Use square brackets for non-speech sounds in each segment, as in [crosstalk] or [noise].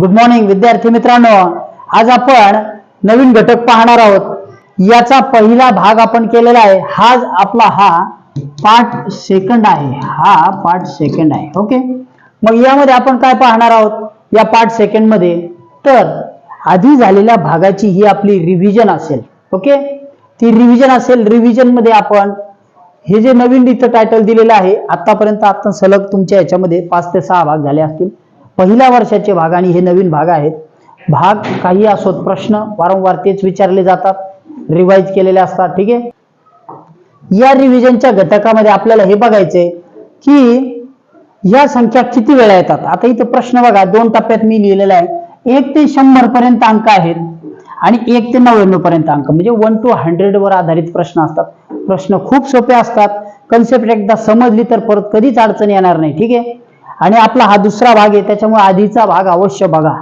Good morning विद्यार्थी मित्रांनो. आज आपण नवीन घटक पाहणार आहोत. याचा पहिला भाग आपण केलेला आहे. हा आपला हा पार्ट सेकंड आहे. हा पार्ट सेकंड आहे. ओके? मग यामध्ये आपण काय पाहणार आहोत? या पार्ट सेकंडमध्ये तर आधी झालेल्या भागाची ही आपली रिव्हिजन असेल. ओके? ती रिव्हिजन असेल. रिव्हिजनमध्ये आपण हे जे नवीन इथं टायटल दिलेलं आहे आतापर्यंत आता सलग तुमच्या याच्यामध्ये पाच ते सहा भाग झाले असतील. पहिल्या वर्षाचे भाग आणि हे नवीन भाग आहेत. भाग काही असोत प्रश्न वारंवार तेच विचारले जातात. रिवाईज केलेले असतात ठीक आहे? या रिव्हिजनच्या घटकामध्ये आपल्याला हे बघायचंय की या संख्या किती वेळा येतात? आता इथे प्रश्न बघा दोन टप्प्यात मी लिहिलेला आहे. एक ते शंभर पर्यंत अंक आहेत आणि एक ते नव्याण्णव पर्यंत अंक. म्हणजे वन टू हंड्रेड वर आधारित प्रश्न असतात. प्रश्न खूप सोपे असतात. कन्सेप्ट एकदा समजली तर परत कधीच अडचण येणार नाही ठीक आहे? आणि आपला हा दुसरा भाग आहे त्याच्यामुळे आधीचा भाग अवश्य बघा.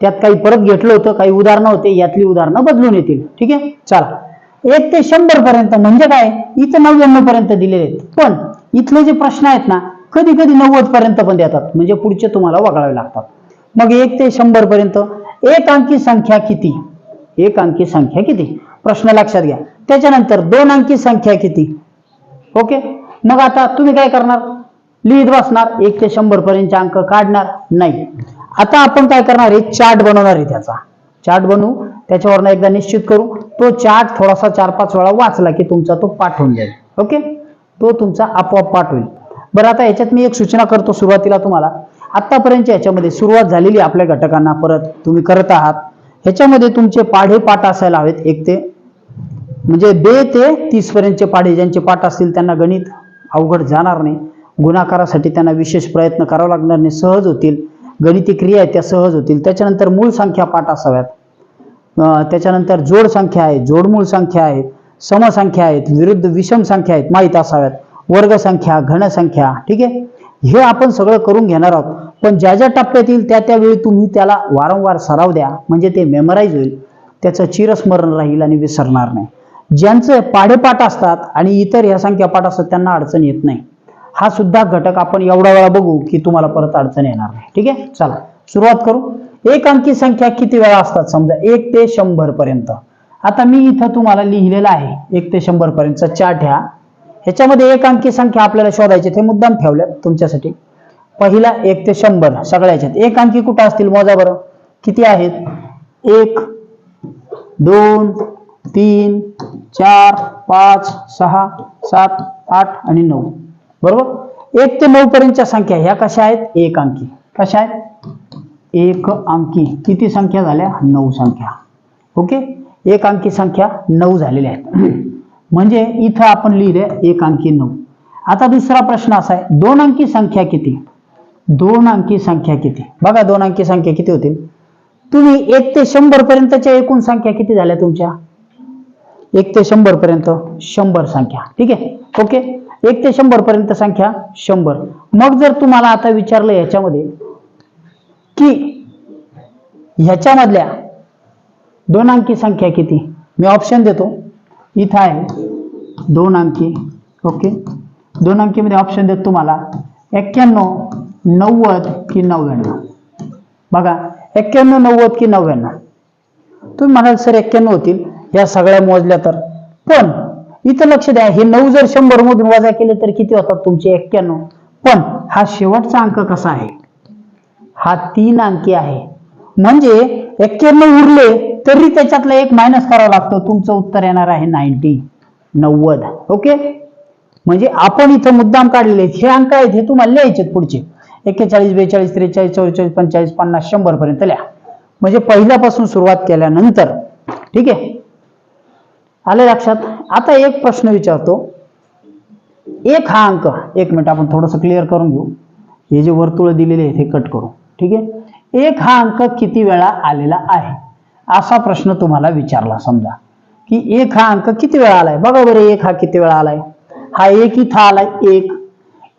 त्यात काही परत घेतलं होतं काही उदाहरणं होते यातली उदाहरणं बदलून येतील. ठीक आहे? चला. एक ते शंभर पर्यंत म्हणजे काय? इथं नव्याण्णव पर्यंत दिलेले आहेत. पण इथले जे प्रश्न आहेत ना कधी कधी नव्वद पर्यंत पण देतात. म्हणजे पुढचे तुम्हाला वगळावे लागतात. मग एक ते शंभर पर्यंत. एक अंकी संख्या किती? एक अंकी संख्या किती? प्रश्न लक्षात घ्या. त्याच्यानंतर दोन अंकी संख्या किती? ओके? मग आता तुम्ही काय करणार? लिहित बसणार एक ते शंभर पर्यंतचे अंक काढणार नाही. आता आपण काय करणार आहे? चार्ट बनवणार आहे त्याचा. चार्ट बनवू त्याच्यावरनं एकदा निश्चित करू. तो चार्ट थोडासा चार पाच वेळा वाचला की तुमचा तो पाठ होऊन जाईल. ओके? तो तुमचा आपोआप पाठ होईल. बरं आता याच्यात मी एक सूचना करतो सुरुवातीला तुम्हाला. आतापर्यंत याच्यामध्ये सुरुवात झालेली आपल्या घटकांना. परत तुम्ही करत आहात. ह्याच्यामध्ये तुमचे पाढे पाठ असायला हवेत. एक ते म्हणजे बे ते तीस पर्यंतचे पाढे ज्यांचे पाठ असतील त्यांना गणित अवघड जाणार नाही. गुणाकारासाठी त्यांना विशेष प्रयत्न करावा लागणार नाही. सहज होतील. गणिती क्रिया आहेत त्या सहज होतील. त्याच्यानंतर मूळ संख्या पाठ असाव्यात. त्याच्यानंतर जोड संख्या आहे जोडमूळ संख्या आहेत. समसंख्या आहेत. विरुद्ध विषम संख्या आहेत. माहीत असाव्यात. वर्गसंख्या घनसंख्या ठीक आहे? हे आपण सगळं करून घेणार आहोत. पण ज्या ज्या टप्प्यात येईल त्या त्यावेळी तुम्ही त्याला वारंवार सराव द्या. म्हणजे ते मेमराईज होईल. त्याचं चिरस्मरण राहील आणि विसरणार नाही. ज्यांचे पाढेपाठ असतात आणि इतर ह्या संख्या पाठ असतात त्यांना अडचण येत नाही. हा सुद्धा घटक आपण एवढा वेळा बघू की तुम्हाला परत अडचण येणार नाही. ठीक आहे? चला सुरुवात करू. एक अंकी संख्या किती वेळा असतात समजा? एक ते शंभर पर्यंत. आता मी इथं तुम्हाला लिहिलेलं आहे एक ते शंभर पर्यंत चार्ट ह्या. ह्याच्यामध्ये एक अंकी संख्या आपल्याला शोधायची ते मुद्दाम ठेवल्या तुमच्यासाठी. पहिला एक ते शंभर सगळ्या ह्याच्यात एक अंकी कुठं असतील मोजा बरं? किती आहेत? एक दोन तीन चार पाच सहा सात आठ आणि नऊ. बरोबर? एक ते नऊ पर्यंतच्या संख्या ह्या कशा आहेत? एक अंकी. कशा आहेत? एक अंकी. किती संख्या झाल्या? नऊ संख्या. ओके? एक अंकी संख्या नऊ झालेल्या आहेत. [clears throat] म्हणजे इथं आपण लिहिले एक अंकी नऊ. आता दुसरा प्रश्न असा आहे दोन अंकी संख्या किती? दोन अंकी संख्या किती? बघा दोन अंकी संख्या किती होतील? तुम्ही एक ते शंभर पर्यंतच्या एकूण संख्या किती झाल्या तुमच्या? एक ते शंभर पर्यंत शंभर संख्या. ठीक आहे? ओके? एक ते शंभर पर्यंत संख्या शंभर. मग जर तुम्हाला आता विचारलं याच्यामध्ये की ह्याच्यामधल्या दोन अंकी संख्या किती? मी ऑप्शन देतो. इथं आहे. दोन अंकी. ओके दोन अंकीमध्ये ऑप्शन देतो तुम्हाला. एक्क्याण्णव नव्वद की नव्याण्णव. बघा एक्क्याण्णव नव्वद की नव्याण्णव. तुम्ही म्हणाल सर एक्क्याण्णव होतील. या सगळ्या मोजल्या तर. पण इथं लक्ष द्या हे नऊ जर शंभर मधून वजा केले तर किती होतात तुमचे? एक्क्याण्णव. पण हा शेवटचा अंक कसा आहे? हा तीन अंकी आहे. म्हणजे एक्क्याण्णव उरले तरी त्याच्यातला एक मायनस करावा लागतो. तुमचं उत्तर येणार आहे नाईन्टी नव्वद. ओके म्हणजे आपण इथं मुद्दाम काढलेले आहेत. हे अंक आहेत हे तुम्हाला लिहायचे पुढचे. एक्केचाळीस बेचाळीस त्रेचाळीस चौवेचाळीस पंचेचाळीस पन्नास शंभर पर्यंत लिहा. म्हणजे पहिल्यापासून सुरुवात केल्यानंतर. ठीक आहे? आले लक्षात? आता एक प्रश्न विचारतो. एक हा अंक एक मिनिट आपण थोडंसं क्लिअर करून घेऊ. हे जे वर्तुळ दिलेले आहेत हे कट करू. ठीक आहे? एक हा अंक किती वेळा आलेला आहे? असा प्रश्न तुम्हाला विचारला समजा. की एक हा अंक किती वेळा आलाय? बघा बरे एक हा किती वेळा आलाय? हा एक इथं आलाय एक.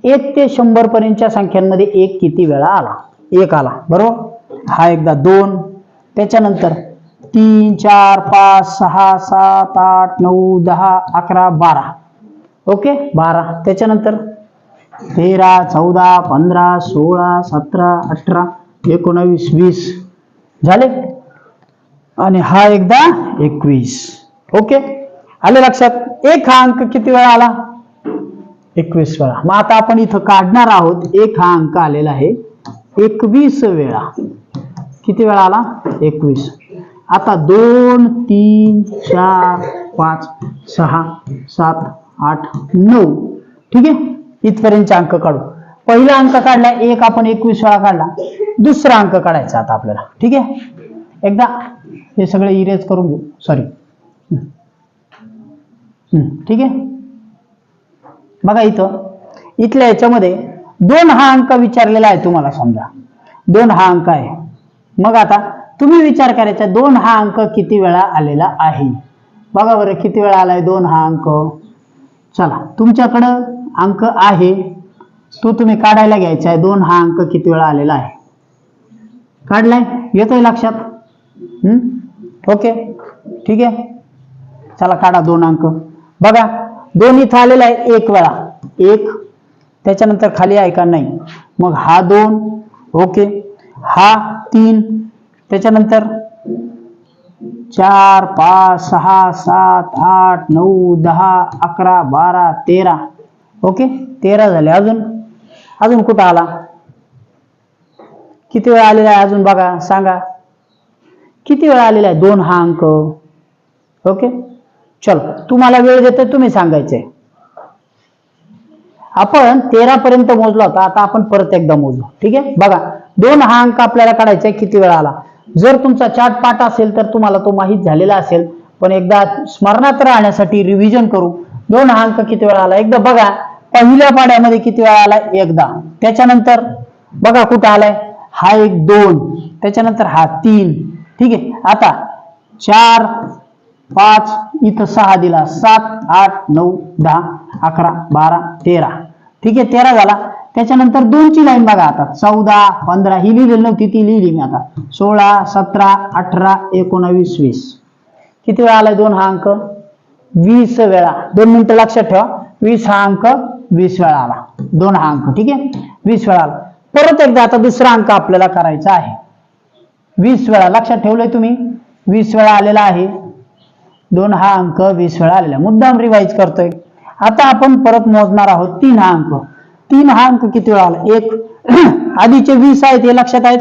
एक ते शंभर पर्यंतच्या संख्यांमध्ये एक किती वेळा आला? एक आला बरोबर? हा एकदा दोन. त्याच्यानंतर तीन चार पाच सहा सात आठ नऊ दहा अकरा बारा. ओके? बारा. त्याच्यानंतर? तेरा चौदा पंधरा सोळा सतरा अठरा एकोणावीस वीस. झाले? आणि हा एकदा एकवीस. ओके? आले लक्षात? एक हा अंक किती वेळा आला? एकवीस वेळा. मग आता आपण इथं काढणार आहोत. एक हा अंक आलेला आहे. एकवीस वेळा. किती वेळा आला? एकवीस. आता दोन तीन चार पाच सहा सात आठ नऊ. ठीक आहे? इथपर्यंतचे अंक काढू. पहिला अंक काढला एक आपण एकवीस वेळा काढला. दुसरा अंक काढायचा आता आपल्याला. ठीक आहे? एकदा हे सगळे इरेज करून घेऊ. सॉरी ठीक आहे? बघा इथं. इथल्या याच्यामध्ये दोन हा अंक विचारलेला आहे तुम्हाला समजा. दोन हा अंक आहे. मग आता तुम्ही विचार करायचा दोन हा अंक किती वेळा आलेला आहे? बघा बरं किती वेळा आलाय दोन हा अंक? चला तुमच्याकडं अंक आहे. तो तुम्ही काढायला घ्यायचा आहे. दोन हा अंक किती वेळा आलेला आहे? काढलाय? येतोय लक्षात? हम्म ओके. ठीक आहे. चला काढा दोन अंक. बघा दोन इथं आलेला आहे एक वेळा. एक त्याच्यानंतर खाली आहे का? नाही. मग हा दोन ओके. हा तीन त्याच्यानंतर चार पाच सहा सात आठ नऊ दहा अकरा बारा तेरा. ओके? तेरा झाले. अजून? अजून कुठं आला? किती वेळा आलेला आहे अजून बघा सांगा. किती वेळा आलेला आहे? दोन हा अंक. ओके? चल तुम्हाला वेळ देतोय तुम्ही सांगायचंय. आपण तेरा पर्यंत मोजला होता आता आपण परत एकदा मोजलो ठीक आहे? बघा दोन हा अंक आपल्याला काढायचा आहे किती वेळा आला? जर तुमचा चार्ट पाठ असेल तर तुम्हाला तो माहीत झालेला असेल पण एकदा स्मरणात राहण्यासाठी रिव्हिजन करू. दोन हा अंक किती वेळा आला? एकदा बघा पहिल्या पाड्यामध्ये किती वेळा आला? एकदा. त्याच्यानंतर बघा कुठं आलाय? हा एक दोन. त्याच्यानंतर हा तीन. ठीक आहे? आता चार पाच इथं सहा दिला. सात आठ नऊ दहा अकरा बारा तेरा. ठीक आहे? तेरा झाला. त्याच्यानंतर दोनची लाईन बघा आता. चौदा पंधरा ही लिहिलेली नव्हती ती लिहिली मी आता. सोळा सतरा अठरा एकोणावीस वीस. किती वेळा आलाय दोन हा अंक? वीस वेळा. दोन मिनिटं लक्षात ठेवा. वीस हा अंक वीस वेळा आला. दोन हा अंक ठीक आहे? वीस वेळा आला. परत एकदा आता दुसरा अंक आपल्याला करायचा आहे. वीस वेळा. लक्षात ठेवलंय तुम्ही? वीस वेळा आलेला आहे. दोन हा अंक वीस वेळा आलेला मुद्दाम रिवाईज करतोय. आता आपण परत मोजणार आहोत तीन हा अंक. तीन हा अंक किती वेळा आला? एक. [clears throat] आधीचे वीस आहेत हे लक्षात आहेत?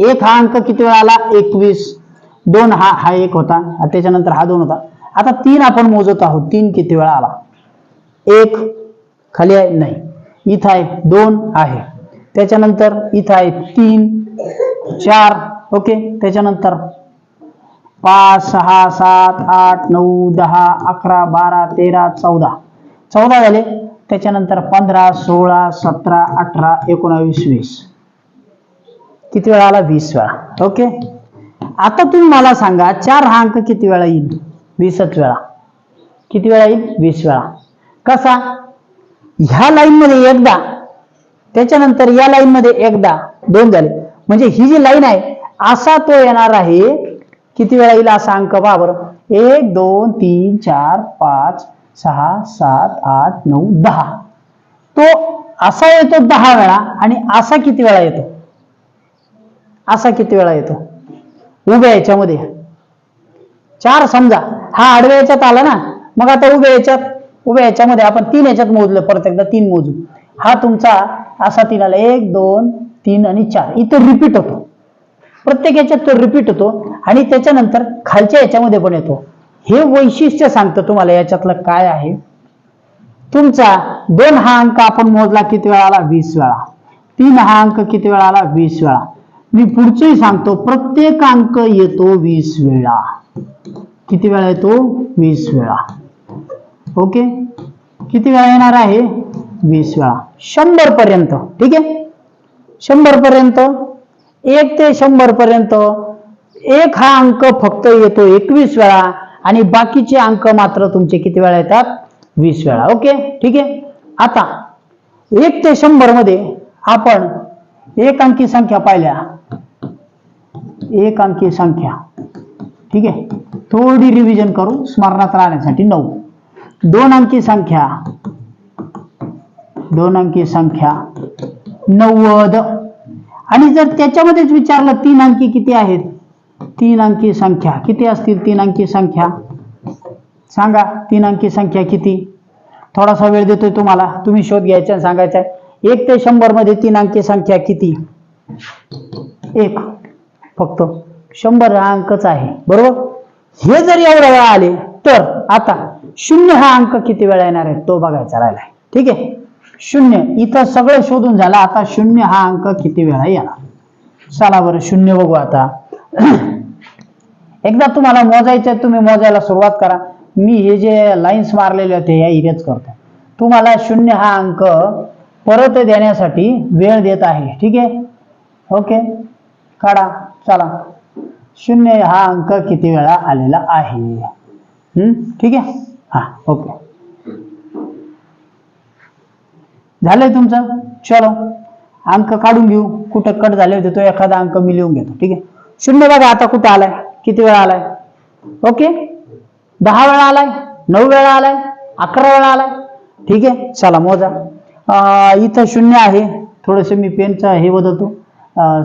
एक हा अंक किती वेळा आला? एकवीस. दोन हा हा एक होता त्याच्यानंतर हा दोन होता. आता तीन आपण मोजत आहोत तीन किती वेळा आला? एक. खाली आहे? नाही. इथं आहे? दोन आहे. त्याच्यानंतर इथं आहे? तीन. चार. ओके? त्याच्यानंतर पाच सहा सात आठ नऊ दहा अकरा बारा तेरा चौदा. चौदा झाले. त्याच्यानंतर पंधरा सोळा सतरा अठरा एकोणावीस वीस. किती वेळा आला? वीस वेळा. ओके आता तुम्ही मला सांगा चार हा अंक किती वेळा येईल? वीसच वेळा. किती वेळा येईल? वीस वेळा. कसा? ह्या लाईनमध्ये एकदा त्याच्यानंतर या लाईनमध्ये एकदा दोन झाले. म्हणजे ही जी लाईन आहे असा तो येणार आहे किती वेळा येईल असा अंक बाबर एक दोन तीन चार पाच सहा सात आठ नऊ दहा. तो असा येतो दहा वेळा आणि असा किती वेळा येतो? असा किती वेळा येतो? उभ्या याच्यामध्ये. चार समजा. हा आडव्या याच्यात आला ना मग आता उभ्या याच्यात उभ्या याच्यामध्ये आपण तीन याच्यात मोजलं परत एकदा तीन मोजू. हा तुमचा असा तीन आला एक दोन तीन आणि चार. इथं रिपीट होतो. प्रत्येक याच्यात तो रिपीट होतो आणि त्याच्यानंतर खालच्या याच्यामध्ये पण येतो. हे वैशिष्ट्य सांगतं तुम्हाला याच्यातलं काय आहे? तुमचा दोन हा अंक आपण मोजला किती वेळा आला वीस वेळा. तीन हा अंक किती वेळा आला वीस वेळा. मी पुढचंही सांगतो प्रत्येक अंक येतो वीस वेळा. किती वेळा येतो? वीस वेळा. ओके? किती वेळा येणार आहे? वीस वेळा. शंभर पर्यंत. ठीक आहे? शंभर पर्यंत. एक ते शंभर पर्यंत. एक हा अंक फक्त येतो एकवीस वेळा. आणि बाकीचे अंक मात्र तुमचे किती वेळा येतात? वीस वेळा. ओके? ठीक आहे? आता एक ते शंभरमध्ये आपण एक अंकी संख्या पाहिल्या. एक अंकी संख्या. ठीक आहे? थोडी रिव्हिजन करू. स्मरणात राहण्यासाठी नऊ. दोन अंकी संख्या. दोन अंकी संख्या नव्वद. आणि जर त्याच्यामध्येच विचारलं तीन अंकी किती आहेत? तीन अंकी संख्या. किती असतील तीन अंकी संख्या? सांगा तीन अंकी संख्या किती? थोडासा वेळ देतोय तुम्हाला. तुम्ही शोध घ्यायचा आणि सांगायचा आहे. एक ते शंभरमध्ये तीन अंकी संख्या किती? एक. फक्त शंभर हा अंकच आहे. बरोबर? हे जर एवढ्या वेळा आले तर आता शून्य हा अंक किती वेळा येणार आहे? तो बघायचा राहिलाय. ठीक आहे? शून्य. इथं सगळं शोधून झालं. आता शून्य हा अंक किती वेळा येणार? चला बरं शून्य बघू आता. एकदा तुम्हाला मोजायचं आहे, तुम्ही मोजायला सुरुवात करा. मी हे जे लाईन्स मारलेले होते या इरेज करतो. तुम्हाला शून्य हा अंक परत देण्यासाठी वेळ देत आहे. ठीक आहे? ओके काढा. चला. शून्य हा अंक किती वेळा आलेला आहे? ठीक आहे? हा ओके झालंय तुमचं? चलो. अंक काढून घेऊ. कुठं कट झाले होते तो एखादा अंक मी लिहून घेतो. ठीक आहे? शून्य बघा आता कुठं आलाय? किती वेळा आलाय? ओके? दहा वेळा आलाय? नऊ वेळा आलाय? अकरा वेळा आलाय? ठीक आहे चला मोजा. इथं शून्य आहे. थोडंसं मी पेनचं हे बदलतो.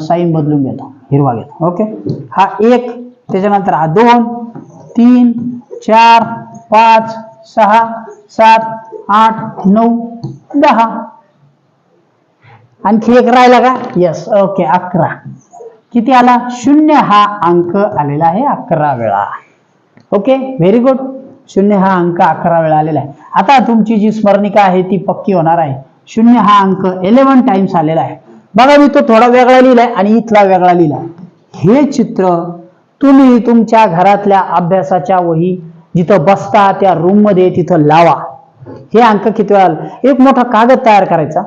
साईन बदलून घेतो. हिरवा घेतो. ओके? हा एक त्याच्यानंतर हा दोन तीन चार पाच सहा सात आठ नऊ दहा. आणखी एक राहिला का? येस ओके अकरा. किती आला शून्य हा अंक आलेला आहे अकरा वेळा. ओके व्हेरी गुड शून्य हा अंक अकरा वेळा आलेला आहे. आता तुमची जी स्मरणिका आहे ती पक्की होणार आहे. शून्य हा अंक इलेव्हन टाइम्स आलेला आहे. बघा मी तो थोडा वेगळा लिहिलाय आणि इथला वेगळा लिहिलाय. हे चित्र तुम्ही तुमच्या घरातल्या अभ्यासाच्या वही जिथं बसता त्या रूममध्ये तिथं लावा. हे अंक किती वेळा एक मोठा कागद तयार करायचा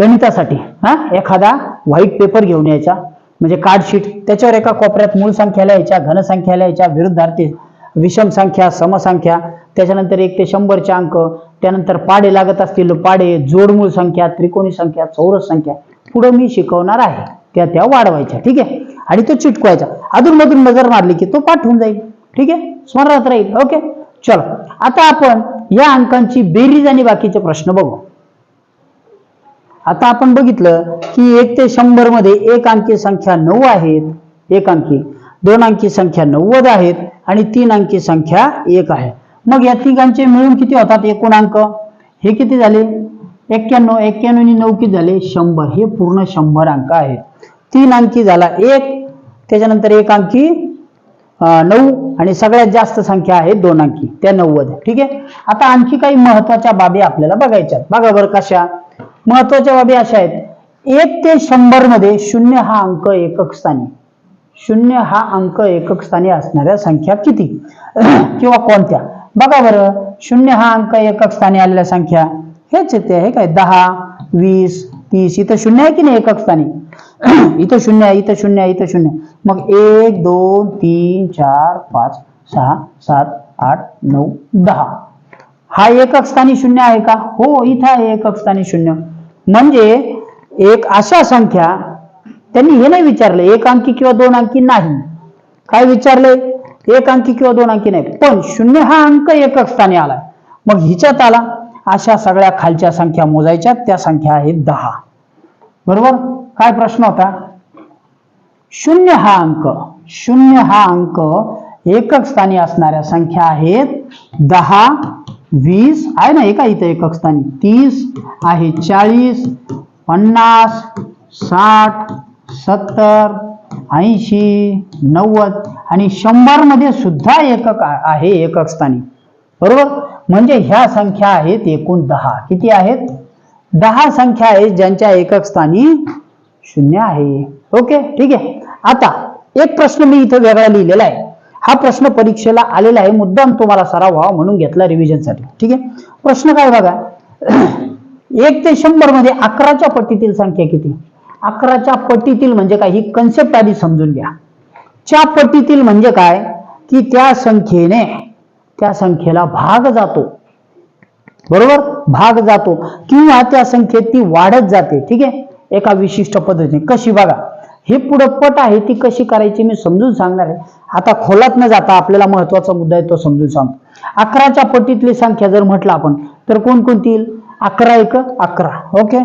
गणितासाठी. हा? एखादा व्हाईट पेपर घेऊन यायचा. म्हणजे कार्डशीट त्याच्यावर एका कोपऱ्यात मूळ संख्या लिहायच्या घनसंख्या लिहायच्या विरुद्धार्थी विषम संख्या समसंख्या त्याच्यानंतर एक ते शंभरचे अंक. त्यानंतर पाडे लागत असतील पाडे जोडमूळ संख्या त्रिकोणी संख्या चौरस संख्या. पुढे मी शिकवणार आहे. त्या त्या वाढवायच्या ठीक आहे? आणि तो चिटकवायचा. अधूनमधून नजर मारली की तो पाठवून जाईल ठीक आहे? स्मरणात राहील ओके? चलो. आता आपण या अंकांची बेरीज आणि बाकीचे प्रश्न बघू. आता आपण बघितलं की एक ते शंभरमध्ये एक अंकी संख्या नऊ आहेत एक अंकी दोन अंकी संख्या नव्वद आहेत आणि तीन अंकी संख्या एक आहे. मग या तिघांचे मिळून किती होतात? एकूण अंक. हे किती झाले? एक्क्याण्णव. एक्क्याण्णव आणि नऊ किती झाले? शंभर. हे पूर्ण शंभर अंक आहेत. तीन अंकी झाला एक त्याच्यानंतर एक अंकी नऊ आणि सगळ्यात जास्त संख्या आहे दोन अंकी. त्या नव्वद. ठीक आहे? आता आणखी काही महत्त्वाच्या बाबी आपल्याला बघायच्या बघा बरं कशा. महत्त्वाच्या बाबी अशा आहेत. एक ते शंभरमध्ये शून्य हा अंक एकक स्थानी. शून्य हा अंक एकक स्थानी असणाऱ्या संख्या किती? [clears throat] किंवा कोणत्या? बघा बरं. शून्य हा अंक एकक स्थानी आलेल्या संख्या. हेच येते आहे काय? दहा वीस तीस इथं शून्य आहे की नाही एकक स्थानी? [clears throat] इथं शून्य आहे इथं शून्य आहे इथं शून्य मग एक दोन तीन चार पाच सहा सात आठ नऊ दहा. हा एकक स्थानी शून्य आहे का? हो इथं आहे एकक स्थानी शून्य. म्हणजे एक अशा संख्या त्यांनी हे नाही विचारलं एक अंकी किंवा दोन अंकी नाही. काय विचारले एक अंकी किंवा दोन अंकी नाही. पण शून्य हा अंक एकक स्थानी आलाय. मग हिच्यात आला. अशा सगळ्या खालच्या संख्या मोजायच्या. त्या संख्या आहेत दहा. बरोबर? काय प्रश्न होता? शून्य हा अंक शून्य हा अंक एकक स्थानी असणाऱ्या संख्या आहेत दहा वीस आहे ना एका इथं एकक स्थानी तीस आहे चाळीस पन्नास साठ सत्तर ऐंशी नव्वद आणि शंभरमध्ये सुद्धा एकक आहे एकक स्थानी बरोबर? म्हणजे ह्या संख्या आहेत एकूण दहा. किती आहेत? दहा संख्या आहेत ज्यांच्या एकक स्थानी शून्य आहे. ओके? ठीक आहे? आता एक प्रश्न मी इथं वेगळा लिहिलेला आहे. हा प्रश्न परीक्षेला आलेला आहे. मुद्दाम तुम्हाला सराव व्हावा म्हणून घेतला रिव्हिजनसाठी ठीक आहे? प्रश्न काय बघा? [clears throat] एक ते शंभरमध्ये अकराच्या पट्टीतील संख्या किती? अकराच्या पट्टीतील म्हणजे काय? ही कन्सेप्ट आधी समजून घ्या. च्या पट्टीतील म्हणजे काय? की त्या संख्येने त्या संख्येला भाग जातो. बरोबर? भाग जातो. किंवा त्या संख्येत ती वाढत जाते. ठीक आहे? एका विशिष्ट पद्धतीने. कशी? बघा. हे पुढं पट आहे ती कशी करायची मी समजून सांगणार आहे. आता खोलात न जाता आपल्याला महत्त्वाचा मुद्दा आहे तो समजून सांगतो अकराच्या पट्टीतली संख्या जर म्हटलं आपण तर कोणकोणती येईल? अकरा एक अकरा. ओके?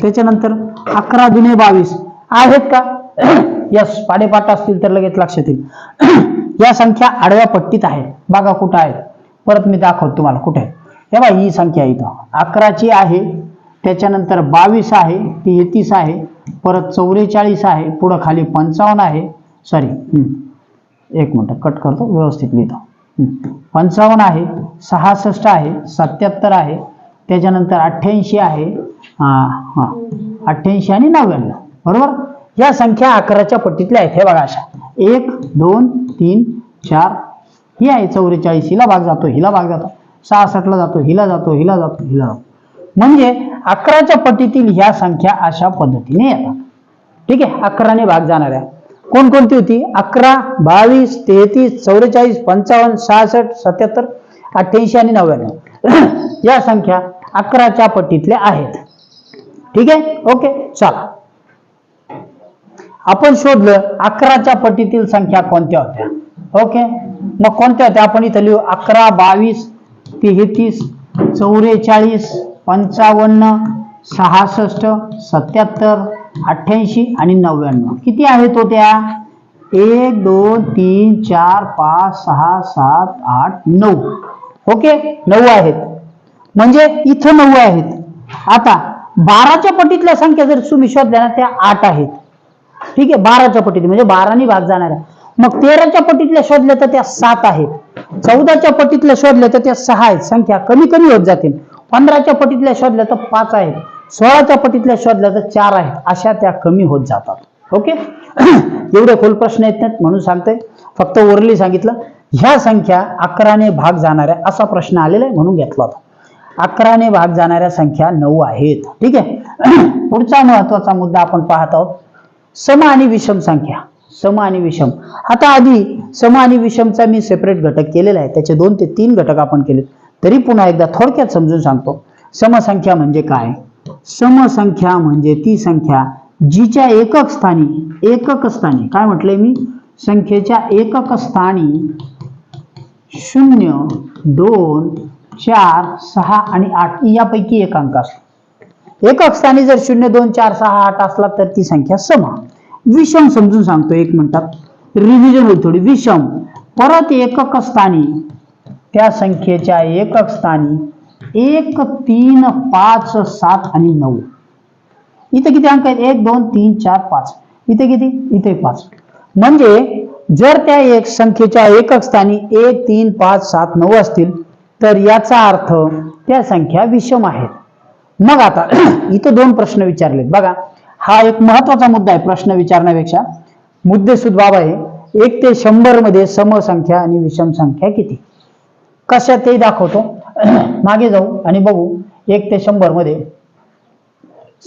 त्याच्यानंतर अकरा दुने बावीस. आहेत का? [clears throat] यस पाडेपाठ असतील तर लगेच लक्षात येईल. [clears throat] या संख्या आडव्या पट्टीत आहे बघा कुठं आहे परत मी दाखवतो तुम्हाला कुठे आहे हे बा ही संख्या इथं. अकराची आहे त्याच्यानंतर बावीस आहे तेहतीस आहे परत चौवेचाळीस आहे पुढं खाली पंचावन्न आहे. सॉरी एक मिनटं कट करतो व्यवस्थित लिहितो. पंचावन्न आहे सहासष्ट आहे सत्याहत्तर आहे त्याच्यानंतर अठ्ठ्याऐंशी आहे हां. अठ्ठ्याऐंशी आणि नव्याण्णव बरोबर? या संख्या अकराच्या पट्टीतल्या आहेत हे बघा अशा. एक दोन तीन चार. ही आहे चौवेचाळीस हिला भाग जातो हिला भाग जातो. सहासष्टला जातो हिला जातो हिला जातो हिला जातो. म्हणजे अकराच्या पट्टीतील ह्या संख्या अशा पद्धतीने येतात. ठीक आहे? अकराने भाग जाणाऱ्या. कोणकोणती होती? अकरा बावीस तेहतीस चौवेचाळीस पंचावन्न सहासष्ट सत्याहत्तर अठ्ठ्याऐंशी आणि नव्याण्णव. [clears throat] या संख्या अकराच्या पट्टीतल्या आहेत. ठीक आहे? ओके चला. आपण शोधलं अकराच्या पट्टीतील संख्या कोणत्या होत्या? ओके? मग कोणत्या होत्या? आपण इथं लिहू. अकरा बावीस तेहतीस चौवेचाळीस पंचावन्न सहासष्ट सत्याहत्तर अठ्ठ्याऐंशी आणि नव्याण्णव. किती आहेत होत्या एक दोन तीन चार पाच सहा सात आठ नऊ. ओके? नऊ आहेत. म्हणजे इथं नऊ आहेत. आता बाराच्या पटीतल्या संख्या जर तुम्ही शोधल्या ना त्या आठ आहेत. ठीक आहे? बाराच्या पटीत म्हणजे बारानी भाग जाणार आहे मग तेराच्या पटीतल्या शोधल्या तर त्या सात आहेत. चौदाच्या पटीतल्या शोधल्या तर त्या सहा आहेत. संख्या कमी कमी होत जातील. पंधराच्या पटीतल्या शोधल्या तर पाच आहेत. सोळाच्या पटीतल्या शोधल्या तर चार आहेत. अशा त्या कमी होत जातात. ओके? [clears throat] एवढे खोल प्रश्न येत नाहीत म्हणून सांगतोय. फक्त ओरली सांगितलं. ह्या संख्या अकराने भाग जाणाऱ्या असा प्रश्न आलेला आहे म्हणून घेतला होता. अकराने भाग जाणाऱ्या संख्या नऊ आहेत. ठीक आहे? [clears throat] पुढचा महत्त्वाचा मुद्दा आपण पाहत आहोत. सम आणि विषम संख्या. सम आणि विषम. आता आधी सम आणि विषमचा मी सेपरेट घटक केलेला आहे. त्याचे दोन ते तीन घटक आपण केले तरी पुन्हा एकदा थोडक्यात समजून सांगतो. समसंख्या म्हणजे काय? समसंख्या म्हणजे ती संख्या जिच्या एकक स्थानी एकक स्थानी. काय म्हटलंय मी? संख्येच्या एकक स्थानी शून्य दोन चार सहा आणि आठ. यापैकी एक अंक असतो एकक स्थानी जर शून्य दोन चार सहा आठ असला तर ती संख्या सम. विषम समजून सांगतो एक मिनिटात. रिव्हिजन होईल थोडी. विषम. परत एकक स्थानी त्या संख्येच्या एकक स्थानी एक तीन पाच सात आणि नऊ. इथे किती अंक आहेत? एक दोन तीन चार पाच. इथे किती? इथे पाच. म्हणजे जर त्या एक संख्येच्या एकक स्थानी एक तीन पाच सात नऊ असतील तर याचा अर्थ त्या संख्या विषम आहेत. मग आता [clears throat] इथं दोन प्रश्न विचारलेत. बघा हा एक महत्त्वाचा मुद्दा आहे प्रश्न विचारण्यापेक्षा. मुद्देसूद बाब आहे. एक ते शंभरमध्ये समसंख्या आणि विषम संख्या किती? कशा ते दाखवतो? [coughs] मागे जाऊ आणि बघू. एक ते शंभरमध्ये.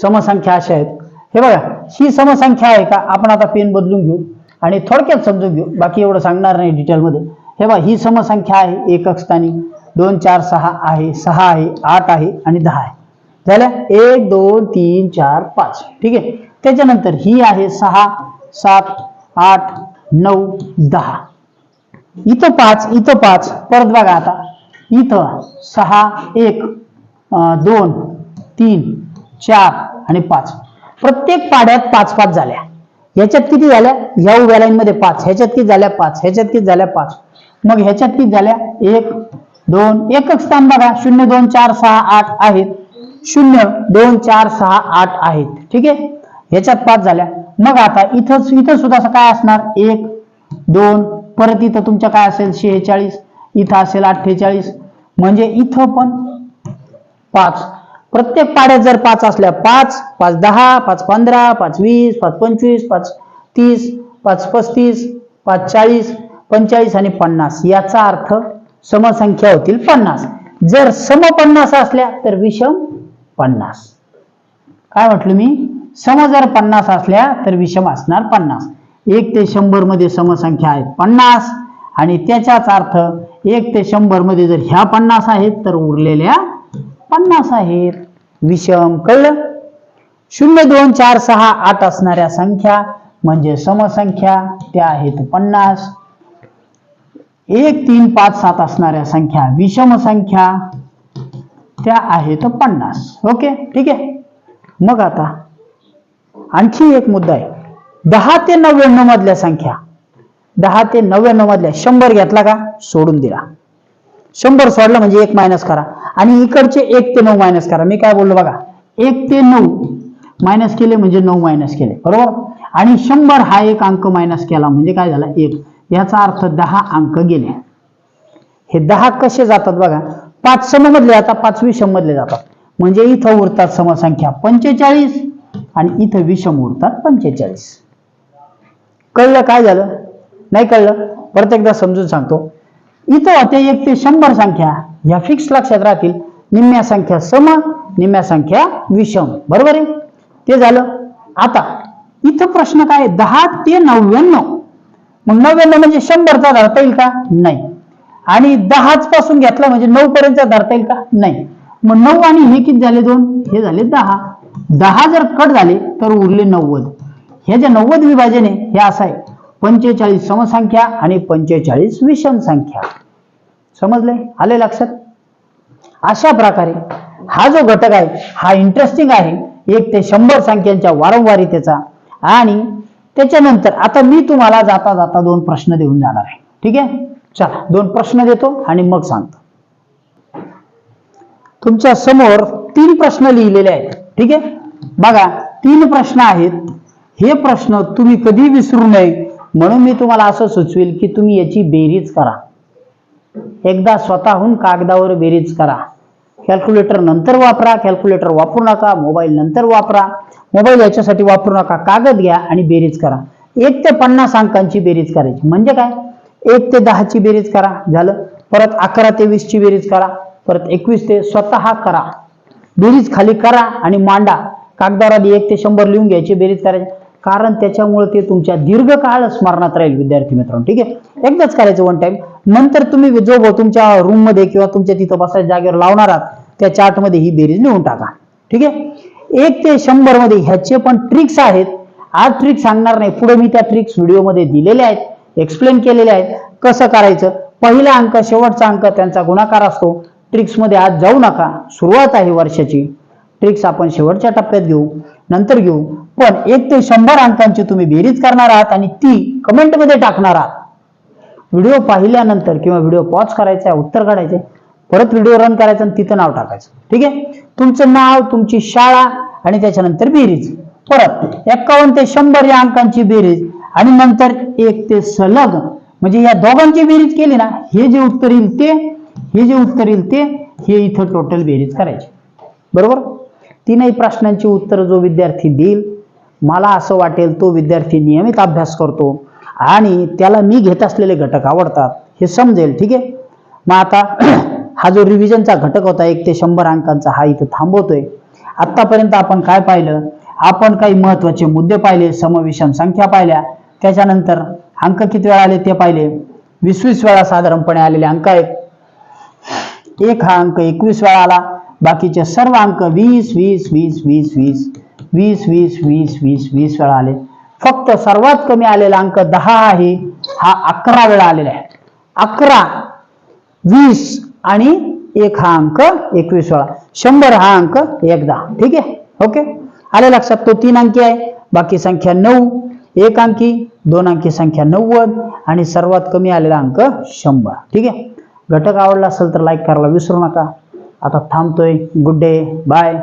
समसंख्या अशा आहेत. हे बघा ही समसंख्या आहे का? आपण आता पेन बदलून घेऊ आणि थोडक्यात समजून घेऊ. बाकी एवढं सांगणार नाही डिटेलमध्ये हे बघा ही समसंख्या आहे. एकक स्थानी. दोन चार सहा आहे. सहा आहे आठ आहे आणि दहा आहे. झाल्या एक दोन तीन चार पाच. ठीक आहे? त्याच्यानंतर ही आहे सहा सात आठ नऊ दहा. इथं पाच इथं पाच. परत बघा आता. इथं सहा एक दोन तीन चार आणि पाच. प्रत्येक पाड्यात पाच पाच झाल्या. ह्याच्यात किती झाल्या? ह्या उभ्या लाईनमध्ये पाच. ह्याच्यात किती झाल्या? पाच. ह्याच्यात किती झाल्या? पाच. मग ह्याच्यात किती झाल्या? एक दोन एकच स्थान बघा. शून्य दोन चार सहा आठ आहेत. शून्य दोन चार सहा आठ आहेत. ठीक आहे? ह्याच्यात पाच झाल्या. मग आता इथं इथं सुद्धा असं काय असणार? एक दोन परत इथं तुमच्या काय असेल? शेहेचाळीस. इथं असेल अठ्ठेचाळीस. म्हणजे इथं पण पाच. प्रत्येक पाड्यात जर पाच असल्या पाच पाच दहा पाच पंधरा पाच वीस पाच पंचवीस पाच तीस पाच पस्तीस पाच चाळीस पंचेचाळीस आणि पन्नास. याचा अर्थ समसंख्या होतील पन्नास. जर सम पन्नास असल्या तर विषम पन्नास. काय म्हटलं मी? सम जर पन्नास असल्या तर विषम असणार पन्नास. एक ते शंभरमध्ये समसंख्या आहेत पन्नास. आणि त्याचाच अर्थ एक ते शंभरमध्ये जर ह्या पन्नास आहेत तर उरलेल्या पन्नास आहेत. विषम कळलं? शून्य दोन चार सहा आठ असणाऱ्या संख्या म्हणजे समसंख्या त्या आहेत पन्नास. एक तीन पाच सात असणाऱ्या संख्या विषम संख्या त्या आहेत पन्नास. ओके? ठीक आहे? मग आता आणखी एक मुद्दा आहे. दहा ते नव्याण्णव मधल्या संख्या. दहा ते नव्याण्णव मधल्या शंभर घेतला का? सोडून दिला. शंभर सोडलं म्हणजे एक मायनस करा. आणि इकडचे एक ते नऊ मायनस करा. मी काय बोललो बघा? एक ते नऊ मायनस केले म्हणजे नऊ मायनस केले. बरोबर? आणि शंभर हा एक अंक मायनस केला म्हणजे काय झाला? एक. याचा अर्थ दहा अंक गेले. हे दहा कसे जातात बघा? पाच सम मधले जातात पाच विषम मधले जातात. म्हणजे इथं उरतात समसंख्या पंचेचाळीस आणि इथं विषम उरतात पंचेचाळीस. कळलं काय झालं? नाही कळलं? परत एकदा समजून सांगतो. इथं होते एक ते शंभर संख्या. या फिक्स लक्षात राहतील. निम्म्या संख्या सम निम्म्या संख्या विषम. बरोबर आहे? ते झालं. आता इथं प्रश्न काय दहा ते नव्याण्णव. मग नव्याण्णव म्हणजे शंभरचा धरता येईल का? नाही. आणि दहाच पासून घेतला म्हणजे नऊ पर्यंत धरता येईल का? नाही. मग नऊ आणि हे किती झाले दोन? हे झाले दहा. दहा जर कट झाले तर उरले नव्वद. हे जे नव्वद विभाजन आहे हे असं आहे. पंचेचाळीस समसंख्या आणि पंचेचाळीस विषम संख्या. समजले? आले लक्षात? अशा प्रकारे हा जो घटक आहे हा इंटरेस्टिंग आहे. एक ते शंभर संख्यांच्या वारंवारितेचा आणि त्याच्यानंतर आता मी तुम्हाला जाता जाता दोन प्रश्न देऊन जाणार आहे. ठीक आहे? चला दोन प्रश्न देतो आणि मग सांगतो. तुमच्यासमोर तीन प्रश्न लिहिलेले आहेत. ठीक आहे? बघा तीन प्रश्न आहेत. हे प्रश्न तुम्ही कधी विसरू नये. म्हणून मी तुम्हाला असं सुचवेल की तुम्ही याची बेरीज करा. एकदा स्वतःहून कागदावर बेरीज करा. कॅल्क्युलेटर नंतर वापरा कॅल्क्युलेटर वापरू नका मोबाईल नंतर वापरा. मोबाईल याच्यासाठी वापरू नका कागद घ्या आणि बेरीज करा. एक ते पन्नास अंकांची बेरीज करायची. म्हणजे काय? एक ते दहाची बेरीज करा झालं. परत अकरा ते वीसची बेरीज करा परत एकवीस ते स्वतः करा. बेरीज खाली करा आणि मांडा. कागदावर आधी एक ते शंभर लिहून घ्यायची बेरीज करायची. कारण त्याच्यामुळे ते तुमच्या दीर्घकाळ स्मरणात राहील विद्यार्थी मित्रांनो. ठीक आहे? एकदाच करायचं वन टाइम नंतर तुम्ही जो तुमच्या रूममध्ये किंवा तुमच्या तिथं बसायच्या जागेवर लावणार आहात त्या चार्टमध्ये ही बेरीज लिहून टाका. ठीक आहे? एक ते शंभरमध्ये ह्याचे पण ट्रिक्स आहेत. आज ट्रिक सांगणार नाही. पुढे मी त्या ट्रिक्स व्हिडिओमध्ये दिलेल्या आहेत. एक्सप्लेन केलेल्या आहेत. कसं करायचं? पहिला अंक शेवटचा अंक त्यांचा गुणाकार असतो. ट्रिक्समध्ये आज जाऊ नका. सुरुवात आहे वर्षाची. ट्रिक्स आपण शेवटच्या टप्प्यात घेऊ. नंतर घेऊ. पण एक ते शंभर अंकांची तुम्ही बेरीज करणार आहात आणि ती कमेंटमध्ये टाकणार आहात. व्हिडिओ पाहिल्यानंतर किंवा व्हिडिओ पॉज करायचा उत्तर काढायचे परत व्हिडिओ रन करायचा आणि तिथं नाव टाकायचं. ठीक आहे? तुमचं नाव तुमची शाळा आणि त्याच्यानंतर बेरीज. परत एक्कावन्न ते शंभर या अंकांची बेरीज आणि नंतर एक ते सलग. म्हणजे या दोघांची बेरीज केली ना हे जे उत्तर येईल ते हे जे उत्तर येईल ते हे इथं टोटल बेरीज करायची. बरोबर? तीनही प्रश्नांची उत्तर जो विद्यार्थी देईल मला असं वाटेल तो विद्यार्थी नियमित अभ्यास करतो आणि त्याला मी घेत असलेले घटक आवडतात हे समजेल ठीक आहे? मग आता [clears throat] हा जो रिव्हिजनचा घटक होता एक ते शंभर अंकांचा हा इथं थांबवतोय. आतापर्यंत आपण काय पाहिलं? आपण काही महत्त्वाचे मुद्दे पाहिले समविषम संख्या पाहिल्या. त्याच्यानंतर अंक किती वेळा आले ते पाहिले? वीस वीस वेळा साधारणपणे आलेले अंक आहेत. एक हा अंक एकवीस वेळा आला. बाकीचे सर्व अंक वीस वीस वीस वीस वीस वीस वीस वीस वीस वीस वेळा आले. फक्त सर्वात कमी आलेला अंक दहा आहे. हा अकरा वेळा आलेला आहे. अकरा वीस आणि एक हा अंक एकवीस वेळा. शंभर हा अंक एकदा ठीक आहे? ओके? आले लक्षात? तो तीन अंकी आहे. बाकी संख्या नऊ. एक अंकी दोन अंकी संख्या नव्वद आणि सर्वात कमी आलेला अंक शंभर. ठीक आहे? घटक आवडला असेल तर लाईक करायला विसरू नका. आता थांबतोय. Good day bye